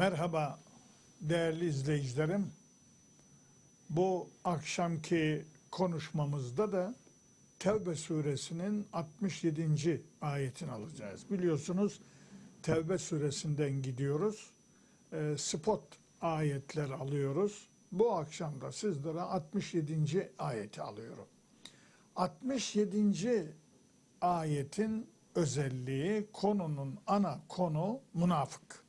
Merhaba değerli izleyicilerim. Bu akşamki konuşmamızda da Tevbe suresinin 67. ayetini alacağız. Biliyorsunuz Tevbe suresinden gidiyoruz. Ee, spot ayetler alıyoruz. Bu akşam da sizlere 67. ayeti alıyorum. 67. ayetin özelliği konunun ana konu münafık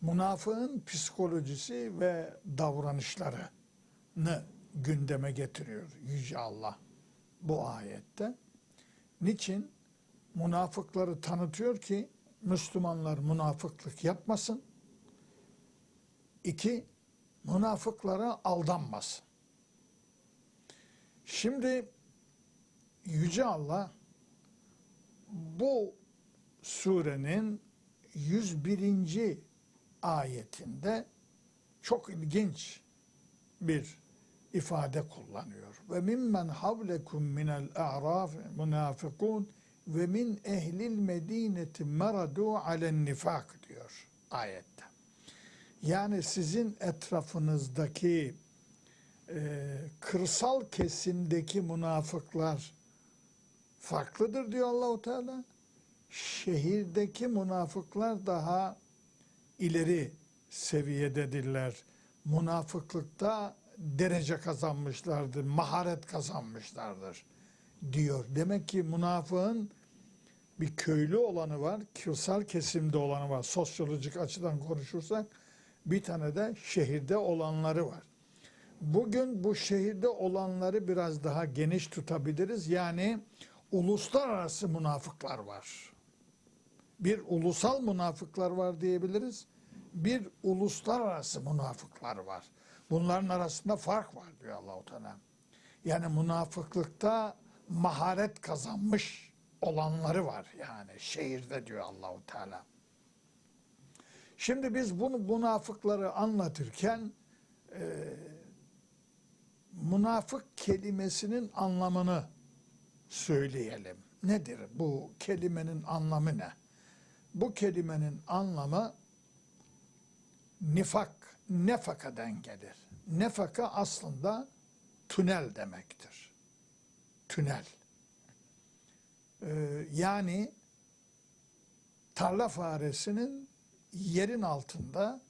münafığın psikolojisi ve davranışlarını gündeme getiriyor Yüce Allah bu ayette. Niçin? Münafıkları tanıtıyor ki Müslümanlar münafıklık yapmasın. İki, münafıklara aldanmasın. Şimdi Yüce Allah bu surenin 101 ayetinde çok ilginç bir ifade kullanıyor. Ve mimmen havlekum minel a'raf munafikun ve min ehlil medineti meradu alen nifak diyor ayette. Yani sizin etrafınızdaki e, kırsal kesimdeki münafıklar farklıdır diyor Allahu Teala. Şehirdeki münafıklar daha ileri seviyededirler. Münafıklıkta derece kazanmışlardır, maharet kazanmışlardır diyor. Demek ki münafığın bir köylü olanı var, kırsal kesimde olanı var. Sosyolojik açıdan konuşursak bir tane de şehirde olanları var. Bugün bu şehirde olanları biraz daha geniş tutabiliriz. Yani uluslararası münafıklar var bir ulusal münafıklar var diyebiliriz. Bir uluslararası münafıklar var. Bunların arasında fark var diyor Allahu Teala. Yani münafıklıkta maharet kazanmış olanları var yani şehirde diyor Allahu Teala. Şimdi biz bunu münafıkları anlatırken e, münafık kelimesinin anlamını söyleyelim. Nedir bu kelimenin anlamı ne? Bu kelimenin anlamı nifak, nefakadan gelir. Nefaka aslında tünel demektir. Tünel. Ee, yani tarla faresinin yerin altında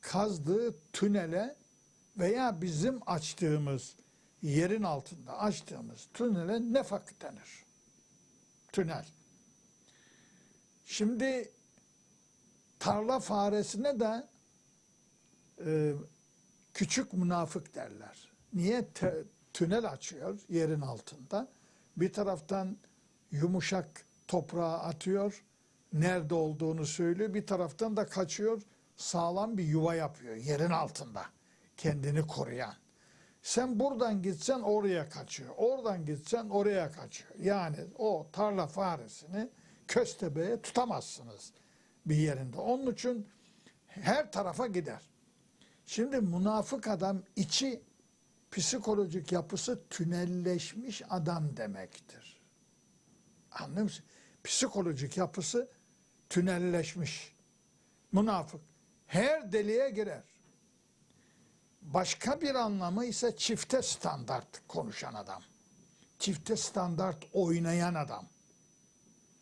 kazdığı tünele veya bizim açtığımız yerin altında açtığımız tünele nefak denir. Tünel. Şimdi tarla faresine de e, küçük münafık derler. Niye? Te, tünel açıyor yerin altında. Bir taraftan yumuşak toprağa atıyor. Nerede olduğunu söylüyor. Bir taraftan da kaçıyor. Sağlam bir yuva yapıyor yerin altında. Kendini koruyan. Sen buradan gitsen oraya kaçıyor. Oradan gitsen oraya kaçıyor. Yani o tarla faresini köstebeğe tutamazsınız bir yerinde. Onun için her tarafa gider. Şimdi münafık adam içi psikolojik yapısı tünelleşmiş adam demektir. Anlıyor musun? Psikolojik yapısı tünelleşmiş. Münafık. Her deliğe girer. Başka bir anlamı ise çifte standart konuşan adam. Çifte standart oynayan adam.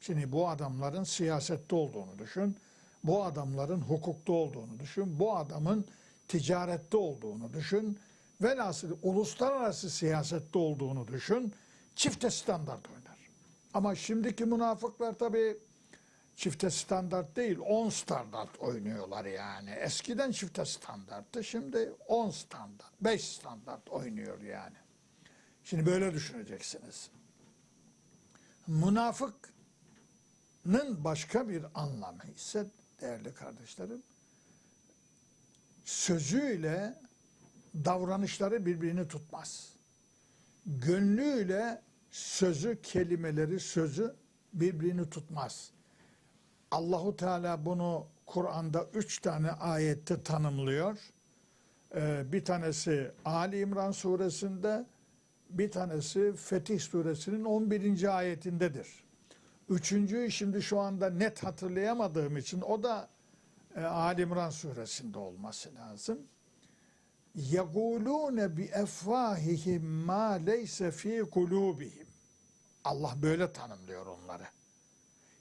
Şimdi bu adamların siyasette olduğunu düşün. Bu adamların hukukta olduğunu düşün. Bu adamın ticarette olduğunu düşün. Velhasıl uluslararası siyasette olduğunu düşün. Çifte standart oynar. Ama şimdiki münafıklar tabii çifte standart değil, on standart oynuyorlar yani. Eskiden çifte standarttı, şimdi on standart, beş standart oynuyor yani. Şimdi böyle düşüneceksiniz. Münafık Nın başka bir anlamı ise değerli kardeşlerim sözüyle davranışları birbirini tutmaz. Gönlüyle sözü, kelimeleri, sözü birbirini tutmaz. Allahu Teala bunu Kur'an'da üç tane ayette tanımlıyor. Ee, bir tanesi Ali İmran suresinde, bir tanesi Fetih suresinin 11. ayetindedir. Üçüncüyü şimdi şu anda net hatırlayamadığım için o da e, Ali İmran suresinde olması lazım. يَقُولُونَ بِاَفْوَاهِهِمْ مَا لَيْسَ ف۪ي قُلُوبِهِمْ Allah böyle tanımlıyor onları.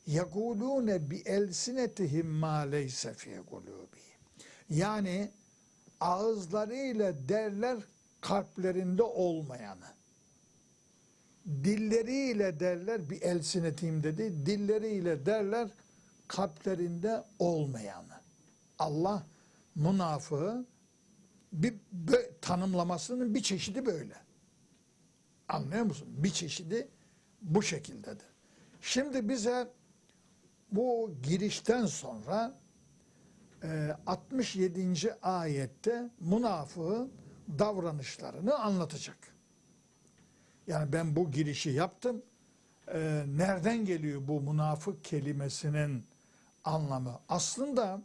يَقُولُونَ بِاَلْسِنَتِهِمْ مَا لَيْسَ ف۪ي قُلُوبِهِمْ Yani ağızlarıyla derler kalplerinde olmayanı. Dilleriyle derler bir elsinetim dedi. Dilleriyle derler kalplerinde olmayanı. Allah münafığı bir bö- tanımlamasının bir çeşidi böyle. Anlıyor musun? Bir çeşidi bu şekildedir. Şimdi bize bu girişten sonra e, 67. ayette münafığın davranışlarını anlatacak. Yani ben bu girişi yaptım. E, nereden geliyor bu münafık kelimesinin anlamı? Aslında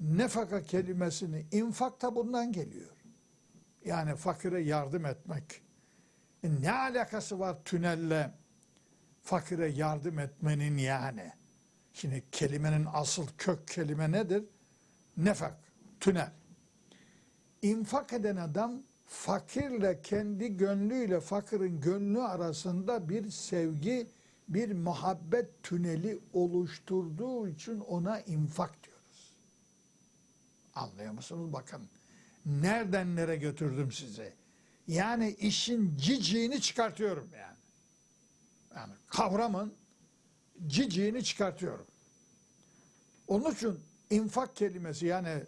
nefaka kelimesini infak da bundan geliyor. Yani fakire yardım etmek. E, ne alakası var tünelle fakire yardım etmenin yani? Şimdi kelimenin asıl kök kelime nedir? Nefak, tünel. İnfak eden adam fakirle kendi gönlüyle fakirin gönlü arasında bir sevgi, bir muhabbet tüneli oluşturduğu için ona infak diyoruz. Anlıyor musunuz? Bakın nereden nereye götürdüm sizi. Yani işin ciciğini çıkartıyorum yani. Yani kavramın ciciğini çıkartıyorum. Onun için infak kelimesi yani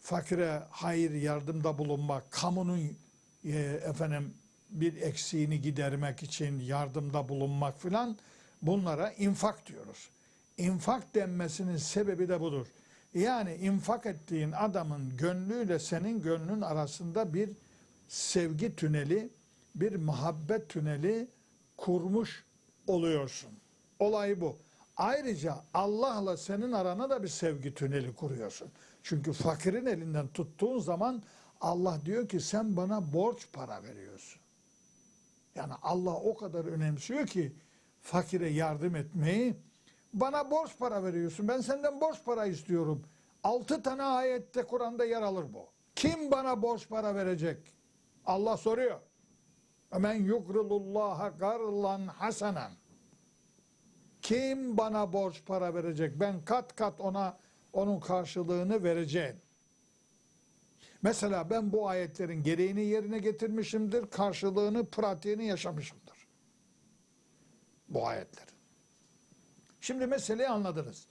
fakire hayır yardımda bulunmak, kamunun e, efendim bir eksiğini gidermek için yardımda bulunmak filan bunlara infak diyoruz. İnfak denmesinin sebebi de budur. Yani infak ettiğin adamın gönlüyle senin gönlün arasında bir sevgi tüneli, bir muhabbet tüneli kurmuş oluyorsun. Olay bu. Ayrıca Allah'la senin arana da bir sevgi tüneli kuruyorsun. Çünkü fakirin elinden tuttuğun zaman Allah diyor ki sen bana borç para veriyorsun. Yani Allah o kadar önemsiyor ki fakire yardım etmeyi. Bana borç para veriyorsun. Ben senden borç para istiyorum. Altı tane ayette Kur'an'da yer alır bu. Kim bana borç para verecek? Allah soruyor. Men yukrilullaha garlan hasanen. Kim bana borç para verecek? Ben kat kat ona onun karşılığını vereceğim. Mesela ben bu ayetlerin gereğini yerine getirmişimdir, karşılığını, pratiğini yaşamışımdır. Bu ayetler. Şimdi meseleyi anladınız.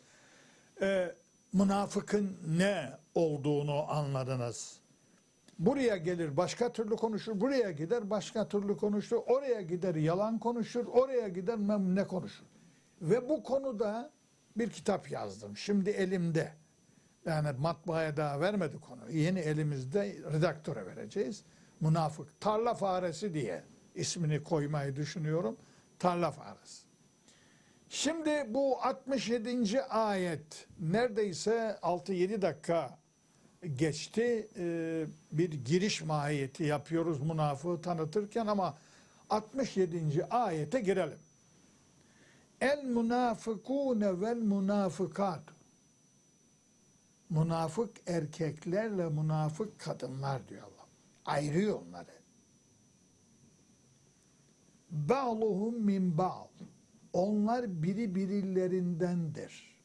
Ee, münafıkın ne olduğunu anladınız. Buraya gelir başka türlü konuşur, buraya gider başka türlü konuşur, oraya gider yalan konuşur, oraya gider ne konuşur. Ve bu konuda bir kitap yazdım. Şimdi elimde. Yani matbaaya daha vermedi konu. Yeni elimizde redaktöre vereceğiz. Münafık. Tarla faresi diye ismini koymayı düşünüyorum. Tarla faresi. Şimdi bu 67. ayet neredeyse 6-7 dakika geçti. Ee, bir giriş mahiyeti yapıyoruz münafığı tanıtırken ama 67. ayete girelim. El münafıkûne vel münafıkat. Münafık erkeklerle münafık kadınlar diyor Allah. Ayırıyor onları. Ba'luhum min ba'd. Onlar biri birilerindendir.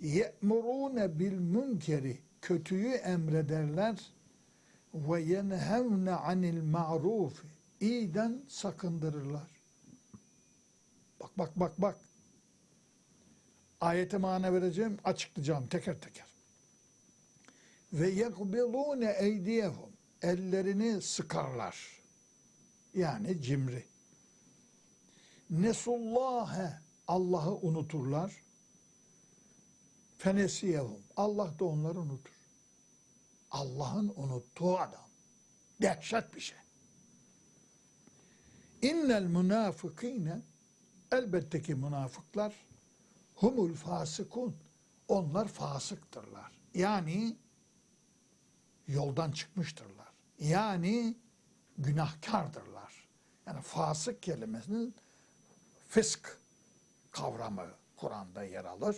Ye'murûne bil münkeri. Kötüyü emrederler. Ve yenhevne anil ma'rufi iyiden sakındırırlar. Bak bak bak bak. Ayete mana vereceğim, açıklayacağım teker teker. Ve yekbilune eydiyehum. Ellerini sıkarlar. Yani cimri. Nesullâhe. Allah'ı unuturlar. Fenesiyehum. Allah da onları unutur. Allah'ın unuttuğu adam. Dehşet bir şey. İnnel münafıkîne elbette ki münafıklar humul fasıkun. Onlar fasıktırlar. Yani yoldan çıkmıştırlar. Yani günahkardırlar. Yani fasık kelimesinin fısk kavramı, Kur'an'da yer alır.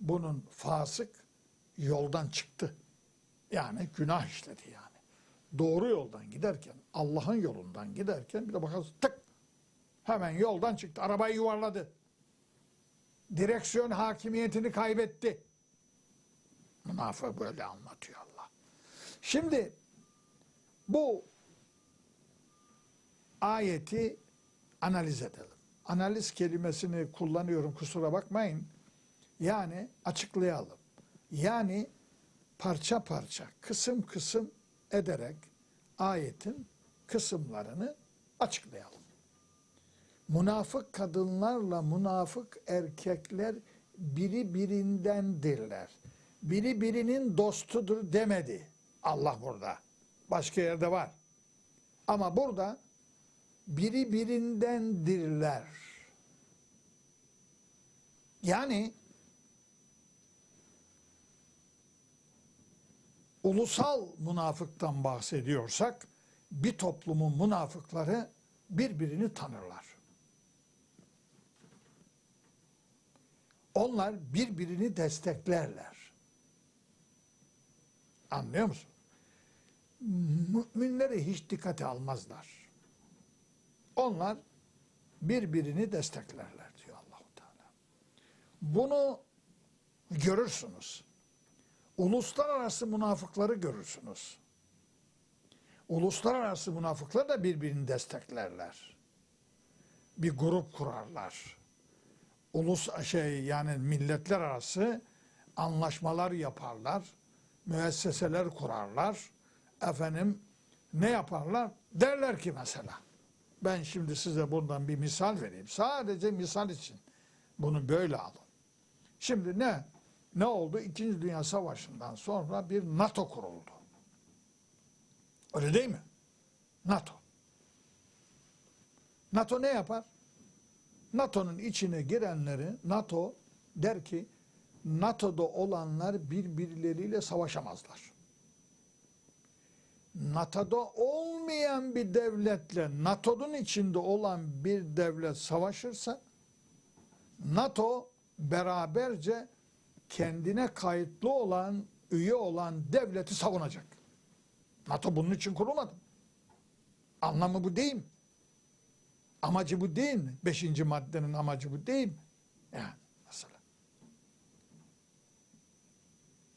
Bunun fasık yoldan çıktı. Yani günah işledi yani. Doğru yoldan giderken, Allah'ın yolundan giderken bir de bakarsın tık hemen yoldan çıktı. Arabayı yuvarladı. Direksiyon hakimiyetini kaybetti. Münafık böyle anlatıyor Allah. Şimdi bu ayeti analiz edelim. Analiz kelimesini kullanıyorum kusura bakmayın. Yani açıklayalım. Yani parça parça, kısım kısım ederek ayetin kısımlarını açıklayalım. Münafık kadınlarla münafık erkekler biri birindendirler. Biri birinin dostudur demedi Allah burada. Başka yerde var. Ama burada biri birindendirler. Yani ulusal münafıktan bahsediyorsak bir toplumun münafıkları birbirini tanırlar. Onlar birbirini desteklerler. Anlıyor musun? Müminleri hiç dikkate almazlar. Onlar birbirini desteklerler diyor Allahu Teala. Bunu görürsünüz. Uluslararası münafıkları görürsünüz. Uluslararası münafıklar da birbirini desteklerler. Bir grup kurarlar. Ulus şey yani milletler arası anlaşmalar yaparlar. Müesseseler kurarlar. Efendim ne yaparlar? Derler ki mesela ben şimdi size buradan bir misal vereyim. Sadece misal için bunu böyle alın. Şimdi ne? Ne oldu? İkinci Dünya Savaşı'ndan sonra bir NATO kuruldu. Öyle değil mi? NATO. NATO ne yapar? NATO'nun içine girenleri NATO der ki NATO'da olanlar birbirleriyle savaşamazlar. NATO'da olmayan bir devletle NATO'nun içinde olan bir devlet savaşırsa NATO beraberce kendine kayıtlı olan, üye olan devleti savunacak. NATO bunun için kurulmadı. Anlamı bu değil mi? Amacı bu değil mi? Beşinci maddenin amacı bu değil mi? Yani mesela.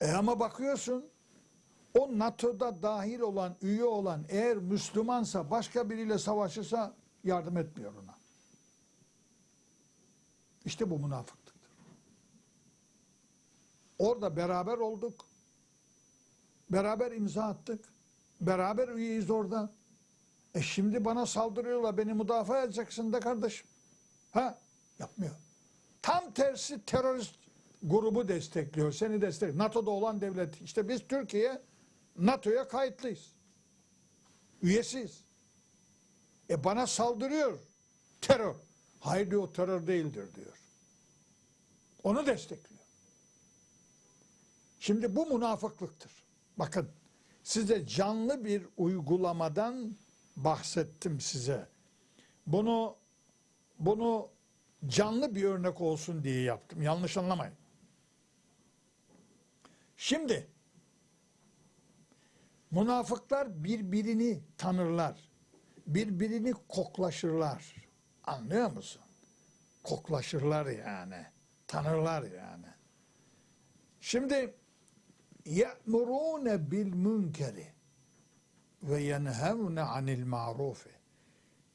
E ama bakıyorsun o NATO'da dahil olan, üye olan eğer Müslümansa başka biriyle savaşırsa yardım etmiyor ona. İşte bu münafıklıktır. Orada beraber olduk. Beraber imza attık. Beraber üyeyiz orada. E şimdi bana saldırıyorlar. Beni müdafaa edeceksin de kardeşim. Ha? Yapmıyor. Tam tersi terörist grubu destekliyor. Seni destekliyor. NATO'da olan devlet. İşte biz Türkiye NATO'ya kayıtlıyız. Üyesiyiz. E bana saldırıyor. Terör. Hayır diyor terör değildir diyor. Onu destekliyor. Şimdi bu münafıklıktır. Bakın size canlı bir uygulamadan bahsettim size. Bunu bunu canlı bir örnek olsun diye yaptım. Yanlış anlamayın. Şimdi münafıklar birbirini tanırlar. Birbirini koklaşırlar. Anlıyor musun? Koklaşırlar yani. Tanırlar yani. Şimdi ye'murune bil münkeri ve yenhevne anil marufi.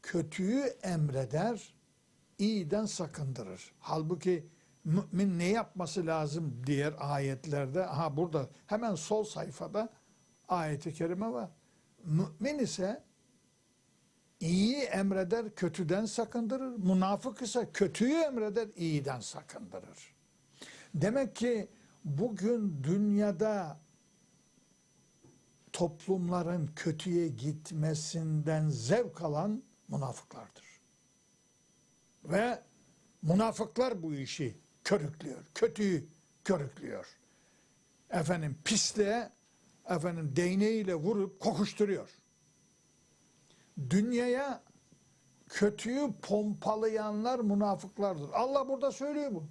Kötüyü emreder, iyiden sakındırır. Halbuki mümin ne yapması lazım diğer ayetlerde? Ha burada hemen sol sayfada ayeti kerime var. Mümin ise iyi emreder, kötüden sakındırır. Münafık ise kötüyü emreder, iyiden sakındırır. Demek ki bugün dünyada toplumların kötüye gitmesinden zevk alan münafıklardır. Ve münafıklar bu işi körüklüyor. Kötüyü körüklüyor. Efendim pisliğe efendim değneğiyle vurup kokuşturuyor. Dünyaya kötüyü pompalayanlar münafıklardır. Allah burada söylüyor bu.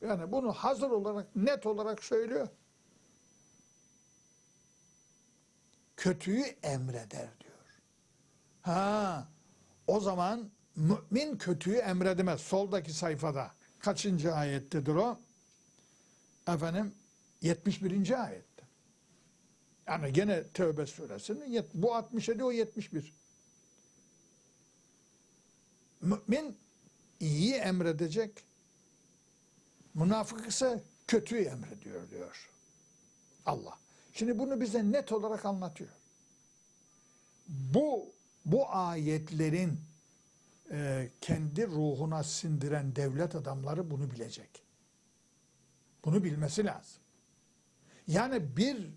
Yani bunu hazır olarak, net olarak söylüyor. Kötüyü emreder diyor. Ha, o zaman mümin kötüyü emredemez. Soldaki sayfada. Kaçıncı ayettedir o? Efendim 71. ayette. Yani gene Tevbe suresinin bu 67 o 71. Mümin iyiyi emredecek. Münafık ise kötüyü emrediyor diyor. Allah. Şimdi bunu bize net olarak anlatıyor. Bu bu ayetlerin e, kendi ruhuna sindiren devlet adamları bunu bilecek. Bunu bilmesi lazım. Yani bir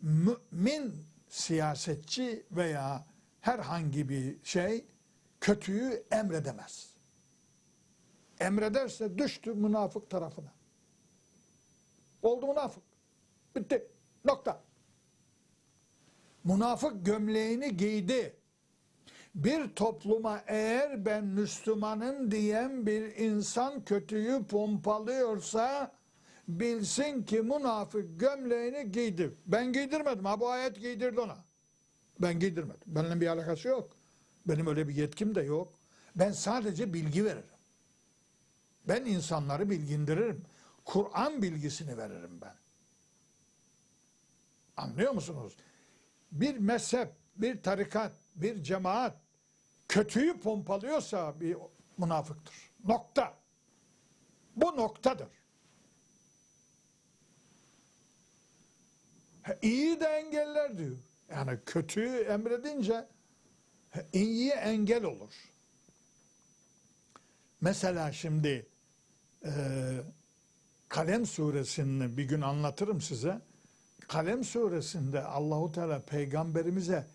mümin siyasetçi veya herhangi bir şey kötüyü emredemez. Emrederse düştü münafık tarafına. Oldu münafık. Bitti. Nokta. Münafık gömleğini giydi. Bir topluma eğer ben Müslümanım diyen bir insan kötüyü pompalıyorsa bilsin ki münafık gömleğini giydi. Ben giydirmedim. Ha bu ayet giydirdi ona. Ben giydirmedim. Benimle bir alakası yok. Benim öyle bir yetkim de yok. Ben sadece bilgi veririm. Ben insanları bilgindiririm. Kur'an bilgisini veririm ben. Anlıyor musunuz? Bir mezhep, bir tarikat, bir cemaat kötüyü pompalıyorsa bir münafıktır. Nokta. Bu noktadır. İyi de engeller diyor. Yani kötüyü emredince iyiye engel olur. Mesela şimdi e, Kalem suresini bir gün anlatırım size. Kalem suresinde Allahu Teala peygamberimize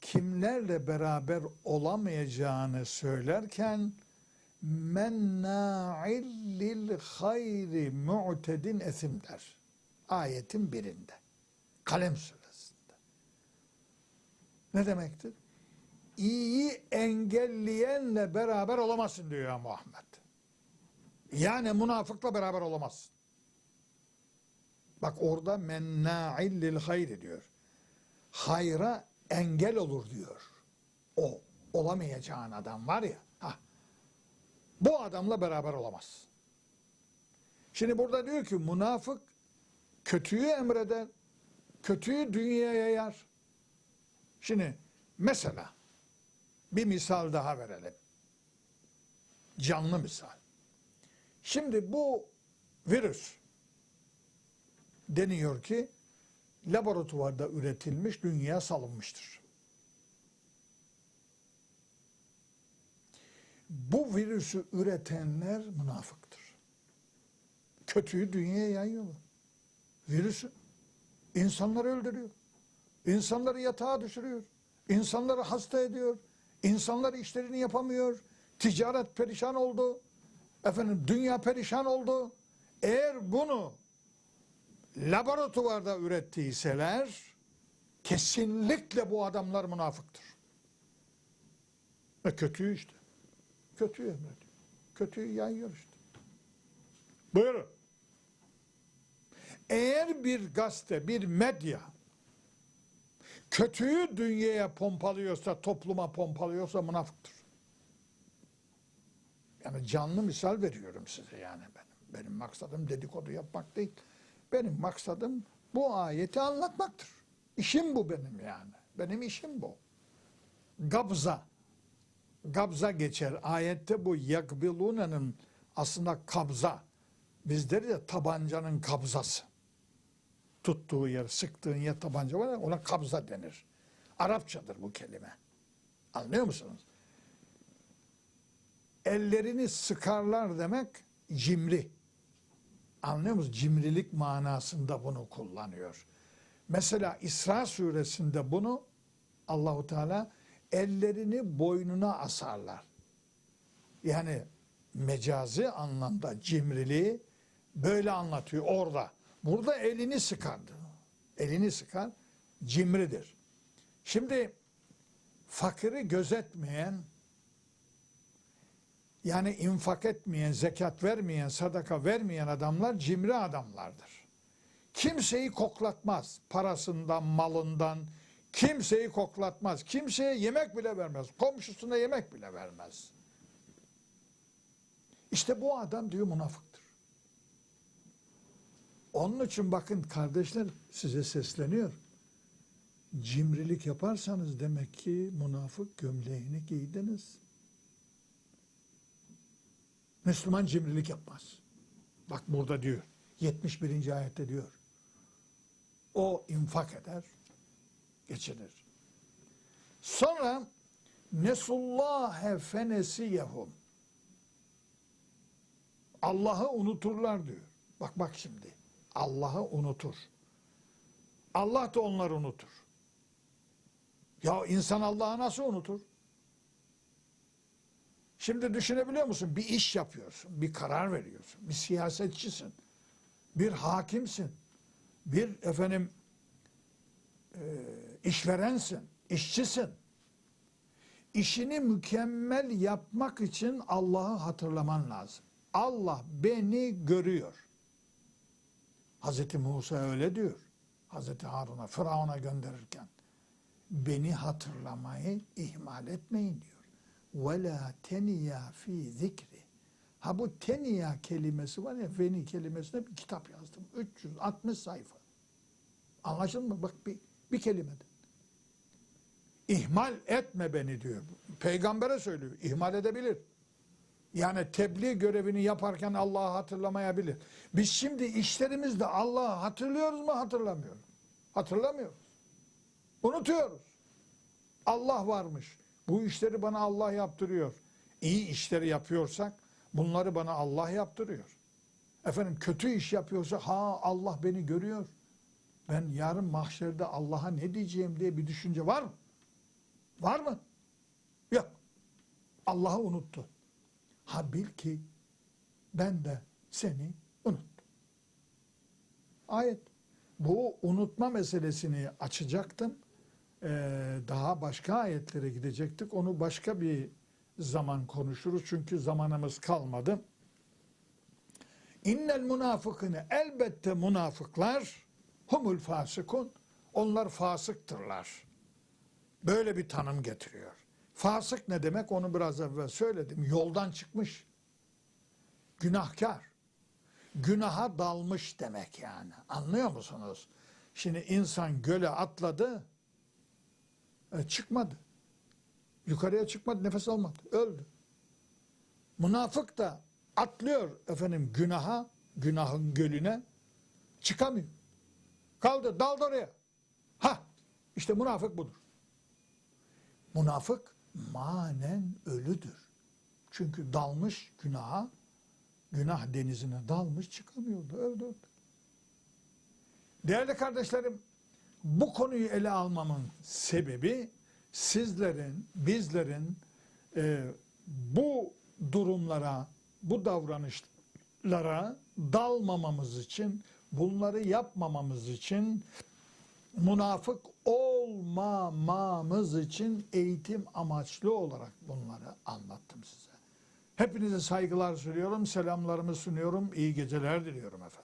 kimlerle beraber olamayacağını söylerken menna'il lil hayri mu'tedin esim der. Ayetin birinde. Kalem suresinde. Ne demektir? İyiyi engelleyenle beraber olamazsın diyor Muhammed. Yani münafıkla beraber olamazsın. Bak orada menna'il lil hayri diyor. Hayra engel olur diyor. O olamayacağın adam var ya. Ha. Bu adamla beraber olamaz. Şimdi burada diyor ki münafık kötüyü emreder, kötüyü dünyaya yayar. Şimdi mesela bir misal daha verelim. Canlı misal. Şimdi bu virüs deniyor ki laboratuvarda üretilmiş dünyaya salınmıştır. Bu virüsü üretenler münafıktır. Kötüyü dünyaya yayıyorlar. Virüsü insanları öldürüyor. İnsanları yatağa düşürüyor. İnsanları hasta ediyor. İnsanlar işlerini yapamıyor. Ticaret perişan oldu. Efendim dünya perişan oldu. Eğer bunu laboratuvarda ürettiyseler kesinlikle bu adamlar münafıktır. Ve kötüyü işte. Kötüyü emrediyor. Kötüyü yayıyor işte. Buyurun. Eğer bir gazete, bir medya kötüyü dünyaya pompalıyorsa, topluma pompalıyorsa münafıktır. Yani canlı misal veriyorum size yani benim. Benim maksadım dedikodu yapmak değil. Benim maksadım bu ayeti anlatmaktır. İşim bu benim yani. Benim işim bu. Gabza. Gabza geçer. Ayette bu yakbiluna'nın aslında kabza. Biz deriz ya tabancanın kabzası. Tuttuğu yer, sıktığın yer tabanca var ona kabza denir. Arapçadır bu kelime. Anlıyor musunuz? Ellerini sıkarlar demek cimri. Anlıyor musunuz? Cimrilik manasında bunu kullanıyor. Mesela İsra suresinde bunu Allahu Teala ellerini boynuna asarlar. Yani mecazi anlamda cimriliği böyle anlatıyor orada. Burada elini sıkardı. Elini sıkar cimridir. Şimdi fakiri gözetmeyen Yani infak etmeyen, zekat vermeyen, sadaka vermeyen adamlar cimri adamlardır. Kimseyi koklatmaz. Parasından, malından kimseyi koklatmaz. Kimseye yemek bile vermez. Komşusuna yemek bile vermez. İşte bu adam diyor münafıktır. Onun için bakın kardeşler size sesleniyor. Cimrilik yaparsanız demek ki münafık gömleğini giydiniz. Müslüman cimrilik yapmaz. Bak burada diyor. 71. ayette diyor. O infak eder, geçinir. Sonra nesullâhe fenesiyehum. Allah'ı unuturlar diyor. Bak bak şimdi. Allah'ı unutur. Allah da onları unutur. Ya insan Allah'ı nasıl unutur? Şimdi düşünebiliyor musun? Bir iş yapıyorsun, bir karar veriyorsun, bir siyasetçisin, bir hakimsin, bir efendim e, işverensin, işçisin. İşini mükemmel yapmak için Allah'ı hatırlaman lazım. Allah beni görüyor. Hazreti Musa öyle diyor. Hazreti Harun'a, Firavun'a gönderirken. Beni hatırlamayı ihmal etmeyin diyor ve la teniya fi zikri. Ha bu teniya kelimesi var ya feni kelimesine bir kitap yazdım. 360 sayfa. Anlaşıldı mı? Bak bir, bir kelimeden. İhmal etme beni diyor. Peygambere söylüyor. İhmal edebilir. Yani tebliğ görevini yaparken Allah'ı hatırlamayabilir. Biz şimdi işlerimizde Allah'ı hatırlıyoruz mu hatırlamıyoruz. Hatırlamıyoruz. Unutuyoruz. Allah varmış. Bu işleri bana Allah yaptırıyor. İyi işleri yapıyorsak bunları bana Allah yaptırıyor. Efendim kötü iş yapıyorsa ha Allah beni görüyor. Ben yarın mahşerde Allah'a ne diyeceğim diye bir düşünce var mı? Var mı? Yok. Allah'ı unuttu. Ha bil ki ben de seni unuttum. Ayet. Bu unutma meselesini açacaktım. Ee, daha başka ayetlere gidecektik. Onu başka bir zaman konuşuruz. Çünkü zamanımız kalmadı. İnnel münafıkını elbette münafıklar humul fasıkun. Onlar fasıktırlar. Böyle bir tanım getiriyor. Fasık ne demek onu biraz evvel söyledim. Yoldan çıkmış. Günahkar. Günaha dalmış demek yani. Anlıyor musunuz? Şimdi insan göle atladı, e, çıkmadı. Yukarıya çıkmadı, nefes almadı, öldü. Münafık da atlıyor efendim günaha, günahın gölüne, çıkamıyor. Kaldı, daldı oraya. Ha, işte münafık budur. Münafık manen ölüdür. Çünkü dalmış günaha, günah denizine dalmış çıkamıyordu, öldü. öldü. Değerli kardeşlerim, bu konuyu ele almamın sebebi sizlerin, bizlerin e, bu durumlara, bu davranışlara dalmamamız için, bunları yapmamamız için, münafık olmamamız için eğitim amaçlı olarak bunları anlattım size. Hepinize saygılar sunuyorum, selamlarımı sunuyorum, iyi geceler diliyorum efendim.